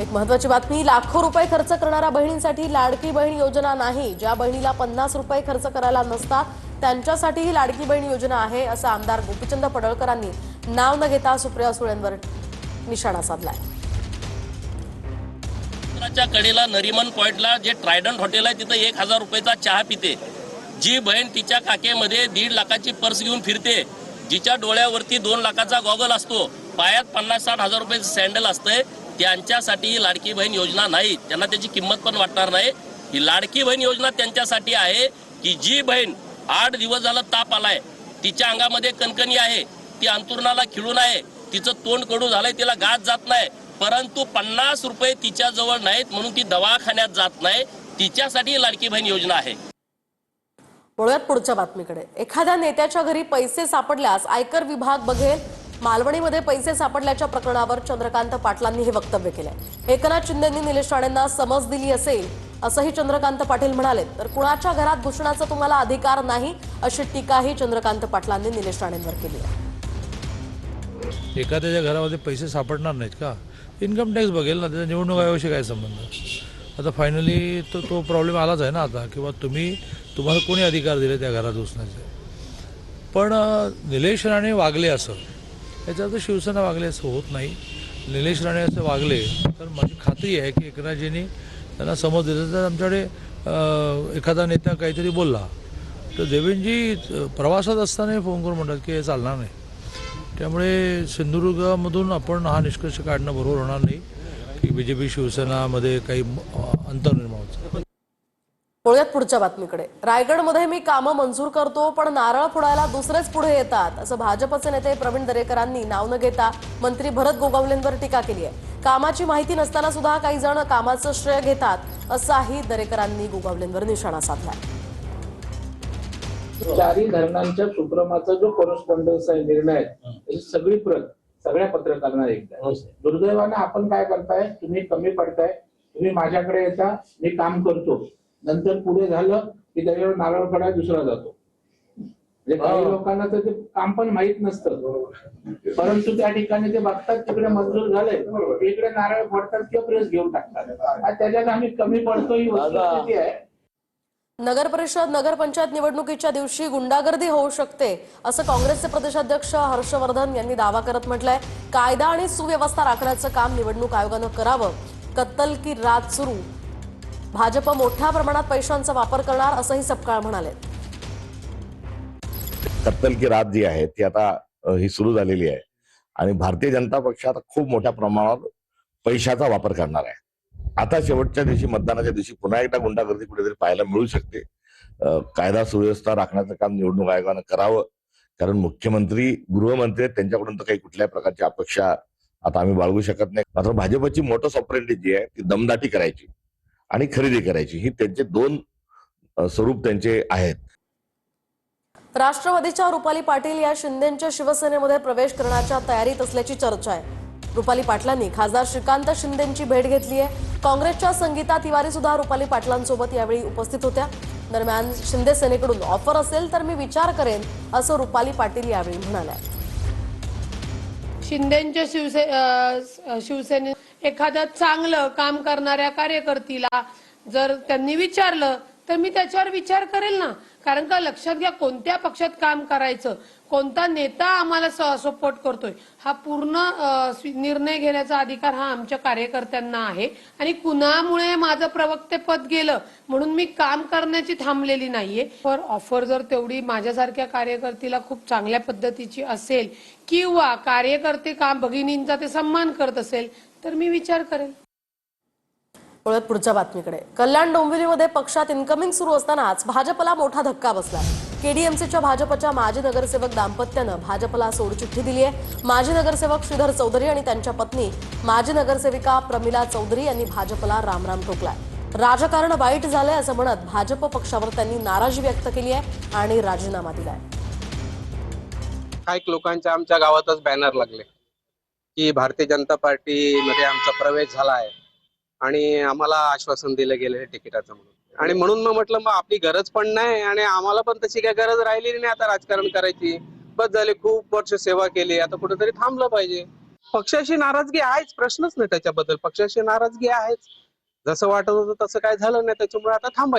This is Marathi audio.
एक महत्वाची बातमी लाखो रुपये खर्च करणाऱ्या बहिणींसाठी लाडकी बहीण योजना नाही. ज्या बहिणीला पन्नास रुपये खर्च करायला नसतात त्यांच्यासाठीही लाडकी बहीण योजना आहे असं आमदार गोपीचंद पडळकरांनी नाव न घेता सुप्रिया सुळेंवर निशाणा साधलाय. कडेला नरिमन पॉइंटला जे ट्रायडंट हॉटेल आहे तिथं एक हजार रुपयाचा चहा पिते. जी बहीण तिच्या काकेमध्ये दीड लाखाची पर्स घेऊन फिरते. जिच्या डोळ्यावरती दोन लाखाचा गॉगल असतो. पायात पन्नास साठ हजार रुपयेचं सँडल असतंय. त्यांच्यासाठी ही लाडकी बहीण योजना नाही. त्यांना त्याची किंमत पण वाटणार नाही. ही लाडकी बहीण योजना त्यांच्यासाठी आहे की जी बहीण आठ दिवस झालं ताप आलाय. तिच्या अंगामध्ये कणकणी आहे. ती अंतुरणाला खिळून आहे तिचं तोंड कडू झालंय. तिला गात जात नाही. परंतु पन्नास रुपये तिच्या जवळ नाहीत म्हणून ती दवाखान्यात जात नाही. तिच्यासाठी ही लाडकी बहीण योजना आहे. पुढच्या बातमीकडे. एखाद्या नेत्याच्या घरी पैसे सापडल्यास आयकर विभाग बघेल मालवणीमध्ये पैसे सापडल्याच्या प्रकरणावर चंद्रकांत पाटलांनी हे वक्तव्य केलंय. एकनाथ शिंदेंनी निलेश राणेंना समज दिली असेल असंही चंद्रकांत पाटील म्हणाले तर कुणाच्या घरात घुसण्याचा तुम्हाला अधिकार नाही अशी टीकाही चंद्रकांत पाटलांनी निलेश राणेंवर केली आहे. एखाद्याच्या घरामध्ये पैसे सापडणार नाहीत का? इन्कम टॅक्स बघेल ना त्याचा निवडणूक आयोगाशी काय संबंध? आता फायनली तो तो प्रॉब्लेम आलाच आहे ना आता किंवा तुम्ही तुम्हाला कोणी अधिकार दिले त्या घरात घुसण्याचे? पण निलेश राणे वागले असं याचा अर्थ शिवसेना वागले असं होत नाही. निलेश राणे असं वागले तर माझी खात्री आहे की एकनाथजींनी त्यांना समज दिलं तर आमच्याकडे एखादा नेता काहीतरी बोलला. तर देवेंजी प्रवासात असताना फोन करून म्हणतात की हे चालणार नाही. त्यामुळे सिंधुदुर्गामधून आपण हा निष्कर्ष काढणं बरोबर होणार नाही की बी जे पी शिवसेनामध्ये काही अंतर निर्माण होतं वळूयात पुढच्या बातमीकडे. रायगडमध्ये मी कामं मंजूर करतो पण नारळ फोडायला दुसरेच पुढे येतात असं भाजपचे नेते प्रवीण दरेकरांनी नाव न घेता मंत्री भरत गोगावलेंवर टीका केली आहे. कामाची माहिती नसताना सुद्धा काही जण कामाचं श्रेय घेतात असाही दरेकरांनी गोगावलेंवर निशाणा साधलाय. चारही धरणांच्या सुप्रमाचा जो कोरस्पॉन्डन्स आहे निर्णय त्याची सगळी प्रत सगळ्या पत्रकारांना एकदा दुर्दैवानं आपण काय करताय तुम्ही कमी पडताय तुम्ही माझ्याकडे येता मी काम करतो. नंतर पुढे झालं की त्याच्यावर नारळ पडाय दुसरा जातो. म्हणजे काही लोकांना तर ते काम पण माहीत नसतं. परंतु त्या ठिकाणी ते बघतात तिकडे मंजूर झालंय. इकडे नारळ फोडतात किंवा प्रेस घेऊन टाकतात. आणि त्याच्यात आम्ही कमी पडतो ही वस्तुस्थिती आहे. नगर परिषद नगरपंचायत निवडणुकीच्या दिवशी गुंडागर्दी होऊ शकते असं काँग्रेसचे प्रदेशाध्यक्ष हर्षवर्धन यांनी दावा करत म्हटलंय. कायदा आणि सुव्यवस्था राखण्याचं काम निवडणूक आयोगानं करावं. कत्तल की रात सुरू? भाजप मोठ्या प्रमाणात पैशांचा वापर करणार असंही सपकाळ म्हणाले. कत्तल की रात जी आहे ती आता ही सुरू झालेली आहे. आणि भारतीय जनता पक्ष आता खूप मोठ्या प्रमाणावर पैशाचा वापर करणार आहे. आता शेवटच्या दिवशी मतदानाच्या दिवशी पुन्हा एकदा गुंडागर्दी कुठेतरी पाहायला मिळू शकते. कायदा सुव्यवस्था राखण्याचं काम निवडणूक आयोगानं करावं. कारण मुख्यमंत्री गृहमंत्री आहेत त्यांच्याकडून तर काही कुठल्याही प्रकारची अपेक्षा आता आम्ही बाळगू शकत नाही. मात्र भाजपची मोटस ऑपरेंटी जी आहे ती दमदाटी करायची. आणि खरेदी करायची. ही त्यांचे दोन स्वरूप त्यांचे आहेत. राष्ट्रवादीच्या रुपाली पाटील या शिंदेच्या शिवसेनेमध्ये प्रवेश करण्याच्या तयारीत असल्याची चर्चा आहे. रुपाली पाटलांनी खासदार श्रीकांत शिंदेची भेट घेतली आहे. काँग्रेसच्या संगीता तिवारी सुद्धा रुपाली पाटलांसोबत यावेळी उपस्थित होत्या. दरम्यान शिंदे सेनेकडून ऑफर असेल तर मी विचार करेन असं रुपाली पाटील यावेळी म्हणाल्या. शिंदेच्या शिवसे शिवसेने एखादं चांगलं काम करणाऱ्या कार्यकर्तीला जर त्यांनी विचारलं तर मी त्याच्यावर विचार करेल ना. कारण का लक्षात घ्या कोणत्या पक्षात काम करायचं? कोणता नेता आम्हाला सपोर्ट करतोय? हा पूर्ण निर्णय घेण्याचा अधिकार हा आमच्या कार्यकर्त्यांना आहे. आणि कुणामुळे माझं प्रवक्तेपद गेलं म्हणून मी काम करण्याची थांबलेली नाहीये. पर ऑफर जर तेवढी माझ्यासारख्या कार्यकर्तीला खूप चांगल्या पद्धतीची असेल किंवा कार्यकर्ते काम भगिनींचा ते सन्मान करत असेल तर मी विचार करेल. वळत पुढच्या बातमीकडे. कल्याण डोंबिवलीमध्ये पक्षात इन्कमिंग सुरू असतानाच भाजपला मोठा धक्का बसला. केडीएमसीच्या भाजपच्या माजी नगरसेवक दाम्पत्यानं भाजपला सोडचिठ्ठी दिली आहे माजी नगरसेवक श्रीधर चौधरी आणि त्यांच्या पत्नी माजी नगरसेविका प्रमिला चौधरी यांनी भाजपला रामराम ठोकलाय. राजकारण वाईट झालंय असं म्हणत भाजप पक्षावर त्यांनी नाराजी व्यक्त केली आहे आणि राजीनामा दिलाय. काही लोकांच्या आमच्या गावातच बॅनर लागले की भारतीय जनता पार्टी मध्ये आमचा प्रवेश झाला आहे. आणि आम्हाला आश्वासन दिलं गेलं तिकिटाचं म्हणून. आणि म्हणून मग म्हटलं मग आपली गरज पण नाही आणि आम्हाला पण तशी काही गरज राहिली नाही आता राजकारण करायची. बस झाले खूप वर्ष सेवा केली. आता कुठेतरी थांबलं पाहिजे. पक्षाशी नाराजगी आहेच प्रश्नच नाही त्याच्याबद्दल. पक्षाशी नाराजगी आहेच. जसं वाटत होतं तसं काय झालं नाही त्याच्यामुळे आता थांबायचं.